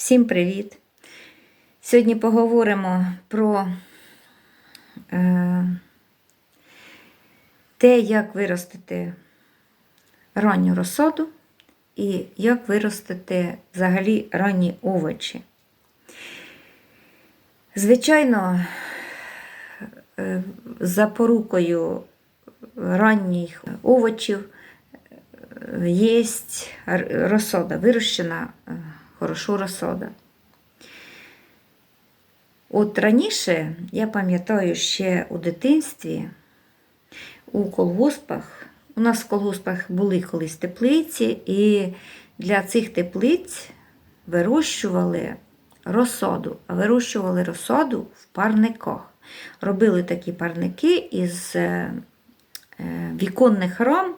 Всім привіт! Сьогодні поговоримо про е, те, як виростити ранню розсаду і як виростити взагалі ранні овочі. Звичайно, е, запорукою ранніх овочів є розсода, вирощена е, хорошо розсода. От раніше, я пам'ятаю ще у дитинстві, у колгоспах, у нас в колгоспах були колись теплиці, і для цих теплиць вирощували розсаду, а вирощували розсаду в парниках. Робили такі парники із е, віконних рам.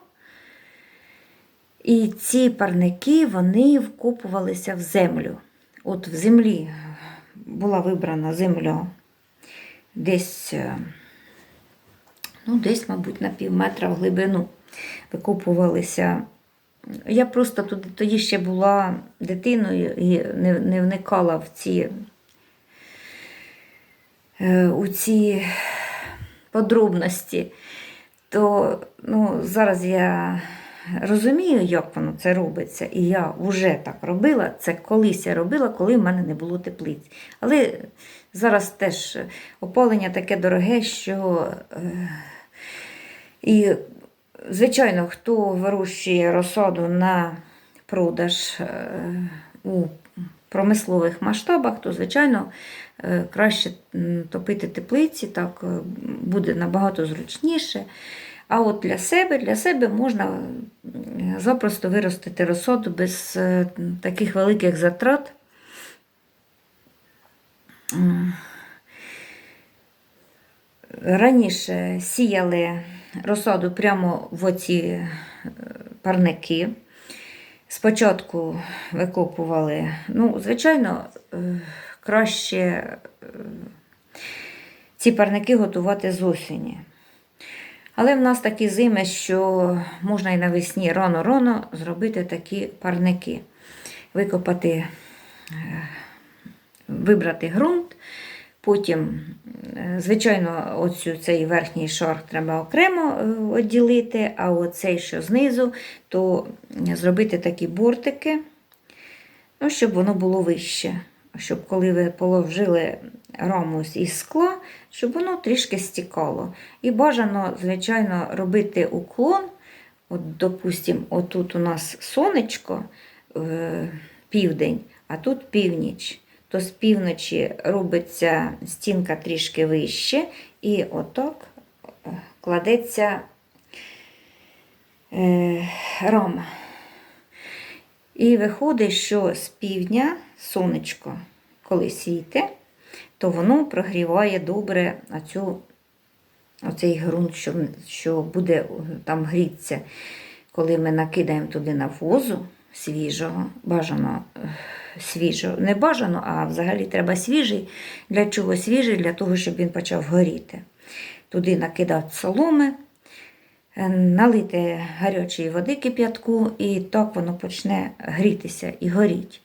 І ці парники вони вкопувалися в землю. От в землі була вибрана земля десь, е, ну, десь, мабуть, на пів метра в глибину викопувалися. Я просто туди, тоді ще була дитиною і не, не вникала в ці, е, у ці подробності. То ну, зараз я розумію, як воно це робиться, і я вже так робила. Це колись я робила, коли в мене не було теплиць. Але зараз теж опалення таке дороге, що е, і, звичайно, хто вирощує розсаду на продаж е, у промислових масштабах, то, звичайно, е, краще топити теплиці, так буде набагато зручніше. А от для себе для себе можна запросто виростити розсаду без е, таких великих затрат. Раніше сіяли розсаду прямо в оці е, парники. Спочатку викопували, ну, звичайно, е, краще ці парники готувати з осені. Але в нас такі зими, що можна і навесні рано-рано зробити такі парники. Викопати, е, вибрати ґрунт, потім, е, звичайно, оцю, цей верхній шар треба окремо відділити, е, а оцей, що знизу, то зробити такі бортики, ну, щоб воно було вище. Щоб коли ви положили раму із скла, щоб воно трішки стікало. І бажано, звичайно, робити уклон. От, Допустимо, отут у нас сонечко е, південь, а тут північ. То з півночі робиться стінка трішки вище, і отак е, кладеться е, рама. І виходить, що з півдня сонечко, коли сієте, то воно прогріває добре оцю, оцей ґрунт, що що буде там грітися. Коли ми накидаємо туди навозу свіжого, бажано свіжого, не бажано, а взагалі треба свіжий. Для чого свіжий? Для того, щоб він почав горіти. Туди накидати соломи, е, налити гарячої води кип'ятку, і так воно почне грітися і горіть.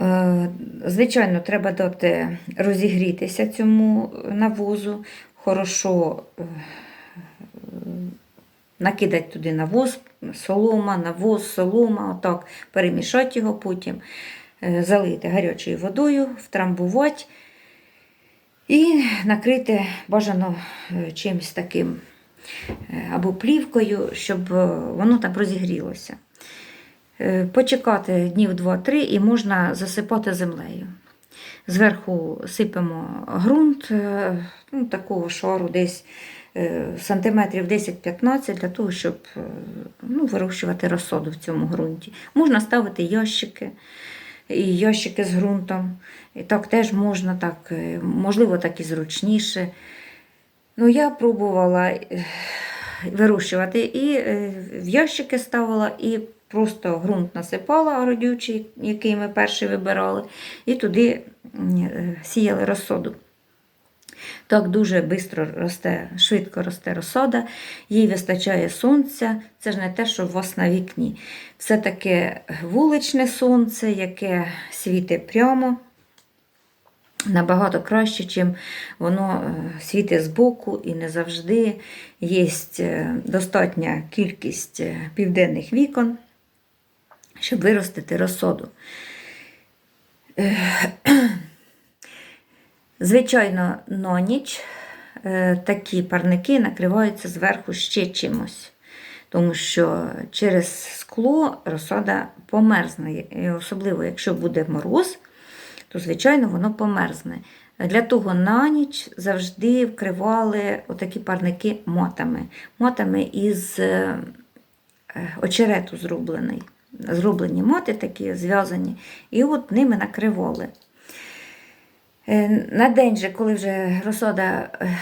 Е, звичайно, треба дати розігрітися цьому навозу, хорошо е, накидати туди навоз, солома, навоз, солома, отак, перемішати його потім, е, залити гарячою водою, втрамбувати і накрити бажано чимось таким або плівкою, щоб воно там розігрілося. Е, почекати днів 2-3 і можна засипати землею. Зверху сипемо ґрунт е, ну, такого шару десь е, сантиметрів 10-15 для того, щоб ну, вирощувати розсаду в цьому ґрунті. Можна ставити ящики, і ящики з ґрунтом. І так теж можна, так, можливо, так і зручніше. Ну, Я пробувала вирощувати і в ящики ставила, і Просто ґрунт насипала родючий, який ми перший вибирали, і туди е, сіяли розсоду. Так дуже швидко росте, швидко росте розсада, їй вистачає сонця. Це ж не те, що у вас на вікні. Все таке вуличне сонце, яке світить прямо. Набагато краще, чим воно е, світить збоку і не завжди є е, достатня кількість е, південних вікон, щоб виростити розсоду. Звичайно, на ніч такі парники накриваються зверху ще чимось, тому що через скло розсада померзне, особливо якщо буде мороз, то, звичайно, воно померзне. Для того на ніч завжди вкривали отакі парники мотами. Мотами із е, очерету зроблений. Зроблені моти такі зв'язані, і от ними накривали. Е, На день же, коли вже розсада е,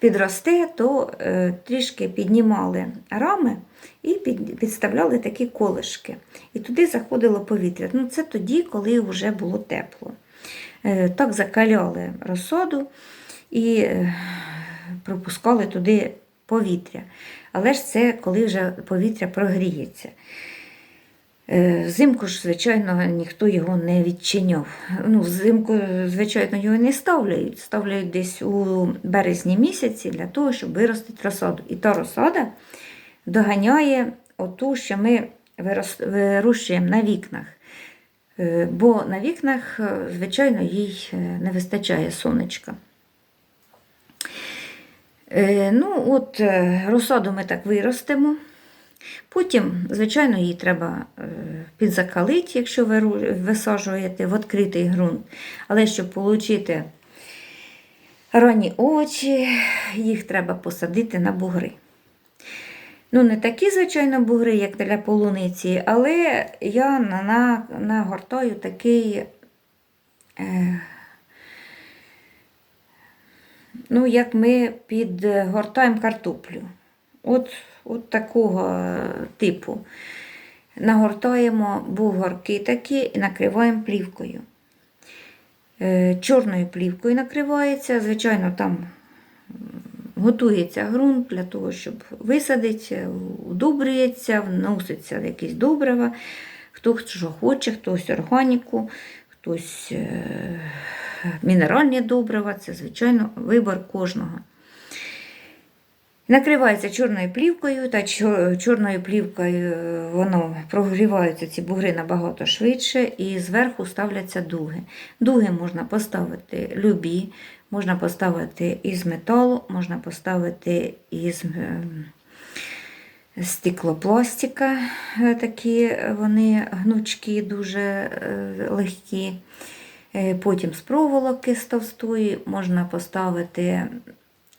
підросте, то е, трішки піднімали рами і під- підставляли такі колишки. І туди заходило повітря. Ну, це тоді, коли вже було тепло. Е, Так закаляли розсаду і е, пропускали туди повітря. Але ж це коли вже повітря прогріється. Е, Взимку ж, звичайно, ніхто його не відчиняв. Ну, взимку, звичайно, його не ставляють. Ставляють десь у березні місяці для того, щоб виростити розсаду. І та розсада доганяє оту, що ми вирощуємо на вікнах. Е, Бо на вікнах, е, звичайно, їй не вистачає сонечка. Ну, от розсаду ми так виростимо. Потім, звичайно, її треба е, підзакалити, якщо ви висаджуєте в відкритий ґрунт. Але щоб отримати ранні овочі, їх треба посадити на бугри. Ну, не такі, звичайно, бугри, як для полуниці, але я на, на, нагортаю такий, е, ну, як ми підгортаємо картоплю. От, от такого типу. Нагортаємо бугорки такі і накриваємо плівкою. Е, Чорною плівкою накривається, звичайно, там готується ґрунт для того, щоб висадити, удобрюється, вноситься якісь добрива. Хто що хоче, хтось органіку, хтось е, мінеральні добрива. Це, звичайно, вибір кожного. Накривається чорною плівкою, та чорною плівкою е, воно прогріваються ці бугри набагато швидше, і зверху ставляться дуги. Дуги можна поставити любі, можна поставити із металу, можна поставити із ем, стеклопластика, е, такі вони гнучкі, дуже е, легкі. Е, Потім з проволоки з товстої можна поставити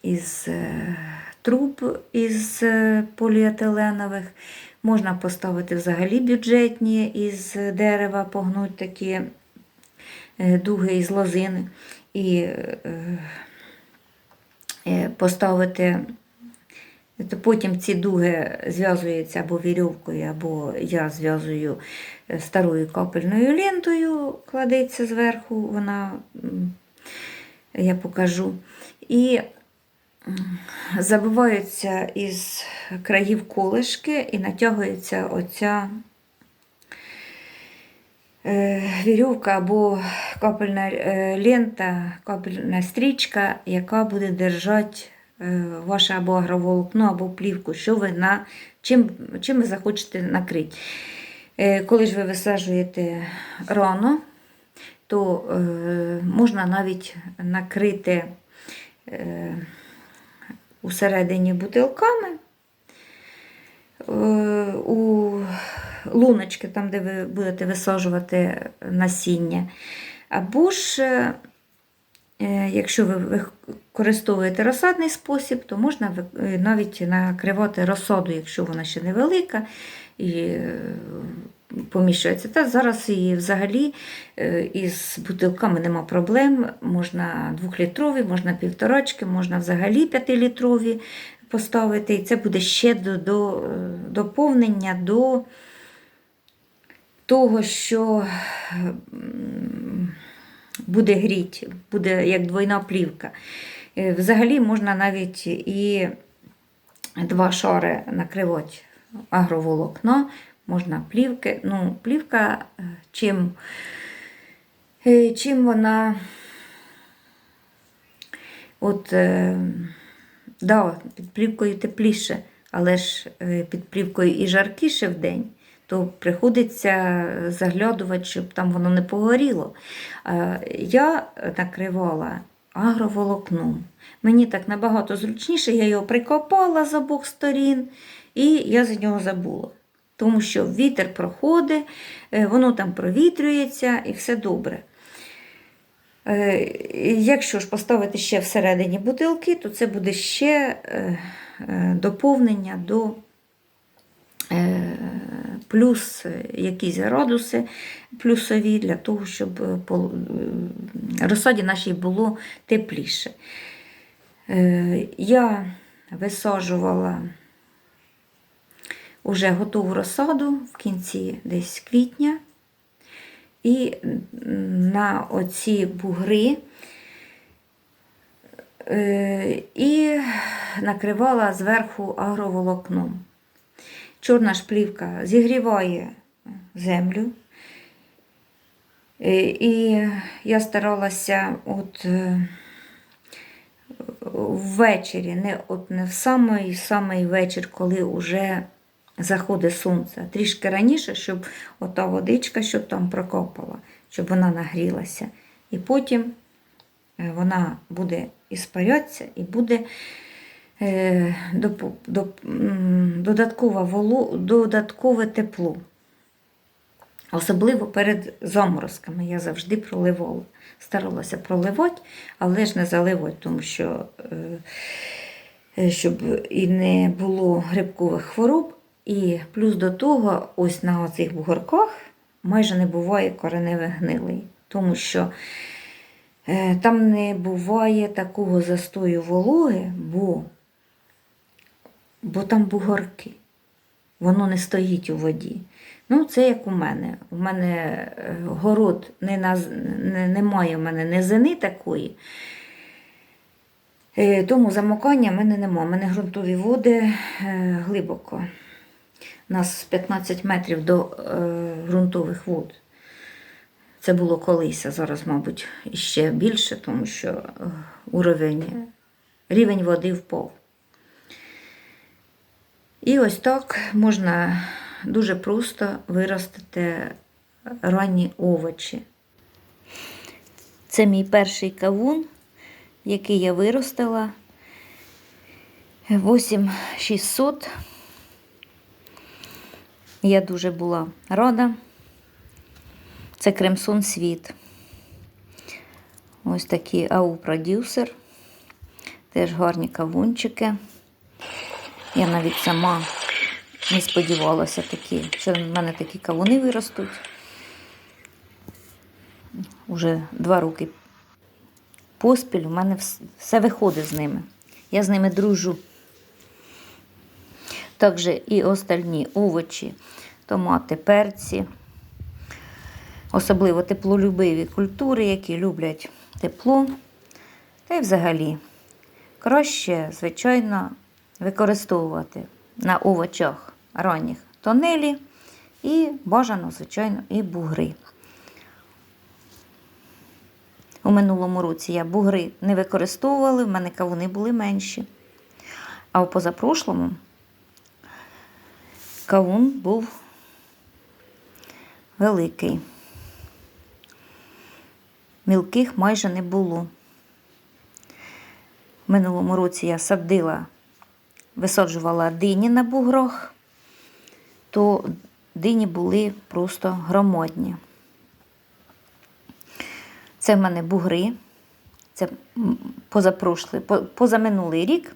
із е, труб із е, поліетиленових. Можна поставити взагалі бюджетні із дерева, погнуть такі е, дуги із лозини. І е, поставити. То Потім ці дуги зв'язуються або вірьовкою, або я зв'язую старою капельною лентою, кладеться зверху, вона я покажу. І забиваються із країв колишки і натягується оця е, вірьовка або капельна е, лента, капельна стрічка, яка буде держати е, ваше або агроволокно, або плівку, що ви на, чим, чим ви захочете накрити. Коли ж ви висаджуєте рано, то можна навіть накрити усередині бутилками. Е, у луночки, там, де ви будете висаджувати насіння. Або ж, е, якщо ви використовуєте розсадний спосіб, то можна е, навіть накривати розсаду, якщо вона ще невелика і поміщується. Та зараз і взагалі е, із бутилками нема проблем. Можна двохлітрові, можна півторачки, можна взагалі п'ятилітрові поставити. І це буде ще до, до, е, доповнення до того, що буде гріть, буде як двойна плівка. Е, Взагалі можна навіть і два шари накривати агроволокно, можна плівки. Ну, плівка, е, чим, е, чим вона. От, е, да, під плівкою тепліше, але ж під плівкою і жаркіше в день, то приходиться заглядувати, щоб там воно не погоріло. Я накривала агроволокном. Мені так набагато зручніше, я його прикопала з обох сторін, і я за нього забула. Тому що вітер проходить, е, воно там провітрюється і все добре. Е, Якщо ж поставити ще всередині бутилки, то це буде ще е, доповнення до плюс якісь градуси плюсові для того, щоб розсаді нашій було тепліше. Я висаджувала уже готову розсаду в кінці десь квітня. І на оці бугри е, і накривала зверху агроволокном. Чорна шплівка зігріває землю. Е, І я старалася от е, ввечері, не, от не в самий, самий вечір, коли вже заходить сонце, а трішки раніше, щоб ота водичка, щоб там прокопала, щоб вона нагрілася. І потім е, вона буде іспарятися і буде е, воло, додаткове тепло. Особливо перед заморозками я завжди проливала. Старалася проливати, але ж не заливати, тому що е, щоб і не було грибкових хвороб. І плюс до того, ось на оцих бугорках майже не буває кореневих гнилий, тому що е, там не буває такого застою вологи, бо, бо там бугорки. Воно не стоїть у воді. Ну, це як у мене. У мене е, город не на, не, немає в мене низини такої. Е, Тому замокання в мене немає. У мене ґрунтові води глибоко. У нас 15 метрів до е, ґрунтових вод. Це було колись, а зараз, мабуть, іще більше, тому що е, уровень, рівень води впав. І ось так можна дуже просто виростити ранні овочі. Це мій перший кавун, який я виростила 8600. Я дуже була рада. Це Кремсон Світ. Ось такий ау-продюсер. Теж гарні кавунчики. Я навіть сама не сподівалася, такі, що в мене такі кавуни виростуть. Уже два роки поспіль у мене все виходить з ними. Я з ними дружу. Також і остальні овочі, томати, перці, особливо теплолюбиві культури, які люблять тепло. Та й взагалі краще, звичайно, використовувати на овочах ранніх тонелі і бажано, звичайно, і бугри. У минулому році я бугри не використовувала, в мене кавуни були менші. А у позапрошлому кавун був великий. Мілких майже не було. В минулому році я садила, висаджувала дині на буграх, то дині були просто громадні. Це в мене бугри. Це позапрошлий, позаминулий рік.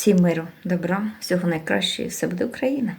Всім миру, добра, всього найкращого, і все буде Україна.